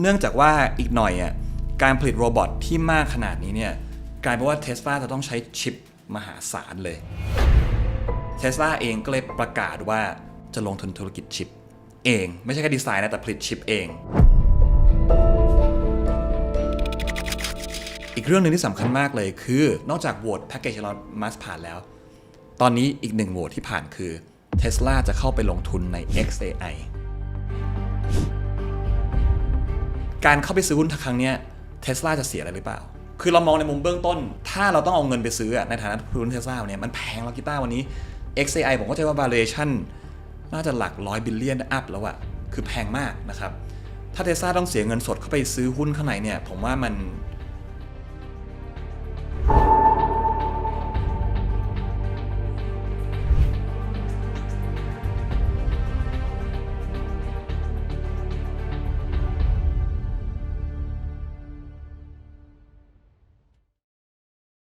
เนื่องจากว่าอีกหน่อยอะการผลิตโรบอทที่มากขนาดนี้เนี่ยกลายเป็นว่าเทสลาจะต้องใช้ชิปมหาศาลเลยเทสลาเองก็เลยประกาศว่าจะลงทุนธุรกิจชิปเอง ไม่ใช่แค่ดีไซน์นะแต่ผลิตชิปเอง อีกเรื่องหนึ่งที่สำคัญมากเลยคือนอกจากโหวตแพ็กเกจลอนมัสผ่านแล้ว ตอนนี้อีกหนึ่งโหวตที่ผ่านคือ Tesla จะเข้าไปลงทุนใน XAI การเข้าไปซื้อหุ้นครั้งนี้เทสลาจะเสียอะไรหรือเปล่า คือเรามองในมุมเบื้องต้น ถ้าเราต้องเอาเงินไปซื้อในฐานะหุ้นเทสลาเนี่ยมันแพงแล้วกีตาร์วันนี้ XAI ผมก็จะว่า valuation น่าจะหลักร้อยบิลเลียนอัพแล้วอะคือแพงมากนะครับ ถ้าเทสลาต้องเสียเงินสดเข้าไปซื้อหุ้นข้างในเนี่ย ผมว่ามัน